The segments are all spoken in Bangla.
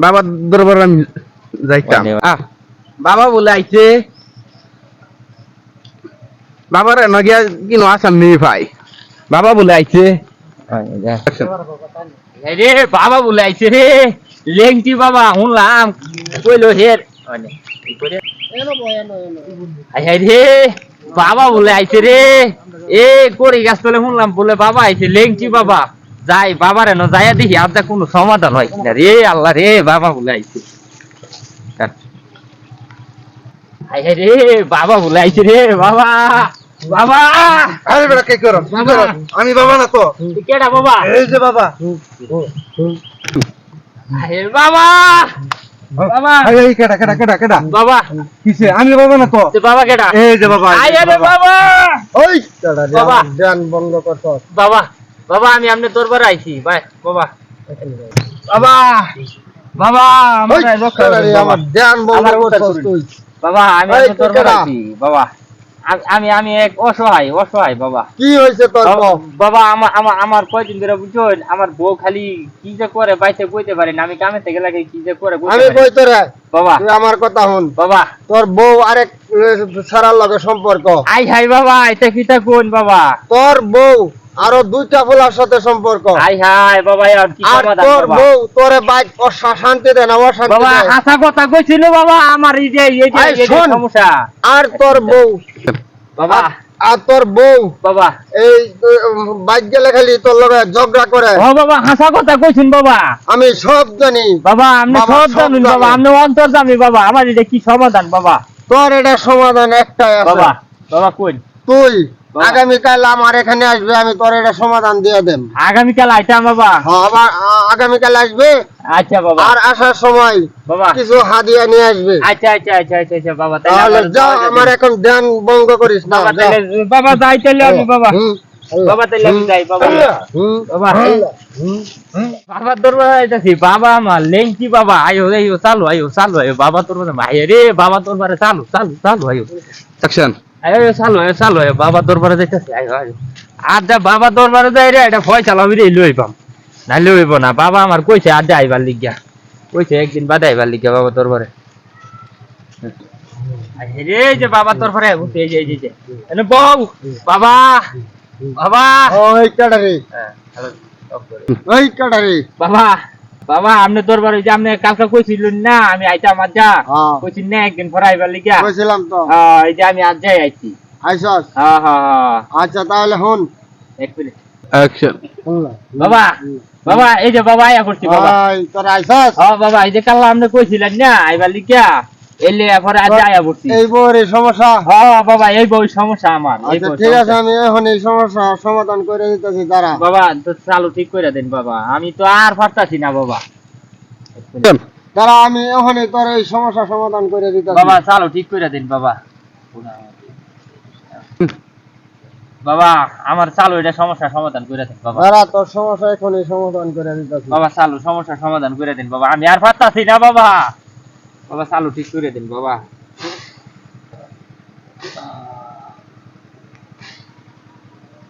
বাবা দরবার আমি যাইতাম। আহ, বাবা বলে আইছে বাবার নগিয়া কিনো আসাম নেই ভাই। বাবা বলে আইছে. রে বাবা বলে আইছে রে লেংটি বাবা শুনলাম কইলো হের রে। বাবা বলে আইছে রে। এ করি গাছ তলে শুনলাম বলে বাবা আইছে লেংটি বাবা। যাই বাবার এনো যাইয়া দেখি আর তা কোনো সমাধান হয় কিনা রে আল্লাহ রে বাবা বলে আইছে। রে বাবা বলে আইছে রে বাবা বাবা। আরে বেটা কে করো? আমি বাবা না তো। কেডা বাবা? এই যে বাবা। বাবা। বাবা। কেডা কেডা কেডা কেডা? বাবা। কিসে? আমি বাবা না তো। তো বাবা কেডা? এই যে বাবা আরে বাবা। ওই বাবা। ধ্যান বন্ধ করছ বাবা। বাবা আমি আমনে দরবার আইছি। ভাই বাবা। বাবা বাবা আমার ধ্যান বাবা আমি দরবার আইছি বাবা। আমি আমি এক অসহায় অসহায় বাবা। কি হয়েছে তোর বাবা? আমার আমার আমার কয়দিন ধরে বুঝছেন আমার বউ খালি কি যে করে বাইতে কইতে পারে না আমি কামে থেকে লাগে কি যে করে আমি পারি। না। কই তোরে বাবা। তুই আমার কথা শুন। বাবা। তোর বউ আরেক সারার লগে সম্পর্ক। আই হাই বাবা এটা কিটা কোন বাবা? তোর বউ আরও দুইটা ফুলার সাথে সম্পর্ক। হাই বাবা আর কি সমাধান তোর বউ তোরে বাইক শান্তি বাবা হাসা কথা কইছিল বাবা আমার এই যে এই যে আই, এই যে শোন। সমস্যা। আর তোর বউ বাবা। আর- আর তোর বউ বাবা। এই বাইক গেলে খালি তোর লগে ঝগড়া করে। ও বাবা হাসা কথা কইছেন বাবা। আমি সব জানি। বাবা আমি সব জানেন বাবা জানে। আপনি অন্তর জানি বাবা আমার এটা কি সমাধান বাবা? তোর এটা সমাধান একটাই আছে। বাবা বাবা কই? তুই। আগামীকাল আমার এখানে আসবে আমি তোর এটা সমাধান দিয়ে দেব। আগামীকাল আইতাম বাবা? হ্যাঁ, আবার আগামীকাল আসবে? আচ্ছা বাবা। আর আসার সময় বাবা। কিছু হাদিয়া নিয়ে আসবে। আচ্ছা আচ্ছা আচ্ছা আচ্ছা আচ্ছা বাবা তাহলে তাহলে আমার। এখন ধ্যান ভঙ্গ করিস না বাবা যা। তাহলে বাবা যাই তাহলে আমি বাবা। বাবা তাহলে আমি যাই বাবা। হুম, বাবা। বাবা তোর আইতাছি বাবা আমার লেংকি বাবা। আয়ো আয়ো চালু আয়ো চালু আয়ো বাবা তোর মায়ে রে বাবা তোর চালু চালু চালু আয়ো। সেকশন বাবা দরবারে যাইতেছে। আর যা বাবা দরবারে যাই রে এটা ভয় চালাবি রে লই পাম। না লইব না। বাবা আমার কইছে আর যা আইবার লিগিয়া একদিন বাদে আইবার লিগিয়া বাবা দরবারে। রে যে বাবা দরবারে এই যে এনে বউ বাবা বাবা। ওই হ্যাঁ, বাবা। বাবা আপনি দরবার হইছে যে আপনি কালকে কইছিলেন না আমি আইতাম আজ যা হ্যাঁ। না একদিন পরে আইবার লিগা। কইছিলাম তো। হ্যাঁ, এই যে আমি আজ যাই আইছি। আইছস? হ্যাঁ হ্যাঁ হ্যাঁ আচ্ছা তাহলে হন। এক মিনিট। অ্যাকশন বাবা বাবা এই যে বাবা আয়া করছি বাবা। তোর আইছস? হ্যাঁ বাবা এই যে কাল আপনি কইছিলেন না আইবার লিগা। এলে এই বউর এই সমস্যা? হ্যাঁ বাবা এই বই সমস্যা আমার আচ্ছা ঠিক আছে আমি এখন এই সমস্যা সমাধান করে দিতেছি তারা বাবা তো চালু ঠিক করে দেন বাবা। আমি তো আর পারতাছি না বাবা। তারা আমি তোর এই সমস্যা সমাধান করে দিতেছি। বাবা চালো ঠিক করে দিন বাবা। বাবা আমার চালু এটা সমস্যার সমাধান করে দিন বাবা। তারা তোর সমস্যা এখন এই সমাধান করে দিতেছি। বাবা চালু সমস্যার সমাধান করে দিন বাবা। আমি আর পারতাছি না বাবা। বাবা চালু ঠিক করে দিন বাবা।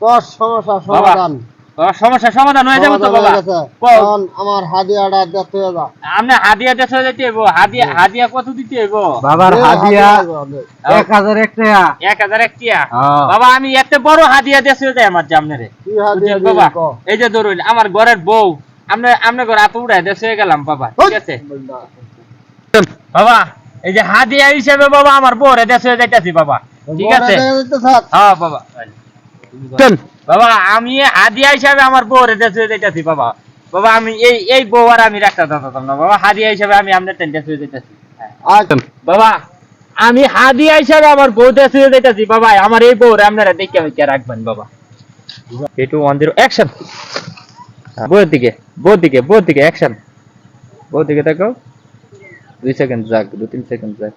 তোর সমস্যা সমাধান। বাবা সমাধান হয়ে যাবে তো বাবা। গেছে। কও। এখন আমার হাদিয়াটা দেখতে যা আপনি হাদিয়া দেশ হইব। হাদিয়া হাদিয়া কত দিতে হইব? বাবার হাদিয়া দে। এক টাকা। বাবা আমি এত বড় হাদিয়া দেশ হয়ে যায় আমার জামনে কি হাদিয়া বাবা? এই যে ধরুন আমার ঘরের বউ আমরা আমরা ঘর হাত উড়াই দেশ হয়ে গেলাম বাবা। ঠিক আছে? বাবা এই যে হাদিয়া হিসেবে বাবা আমার বউরে দেশ যাইতাছি বাবা। ঠিক আছে। হ্যাঁ বাবা। বাবা আমি হাদিয়া হিসাবে আমার বউরে দেশ যাইতাছি বাবা। বাবা আমি এই এই বউ আর আমি রাখতে চাইতাম না। বাবা হাদিয়া হিসাবে আমি আপনার টেন দেশ যাইতাছি। বাবা আমি হাদিয়া হিসাবে আমার বউ দেশ যাইতাছি বাবা। আমার এই বউরে আপনারা দেখে আমি কে রাখবেন বাবা। এটু ওয়ান জিরো অ্যাকশন বউয়ের দিকে বউর দিকে বউর দিকে অ্যাকশন বউ দিকে দেখো দুই সেকেন্ড যাক দু তিন সেকেন্ড যাক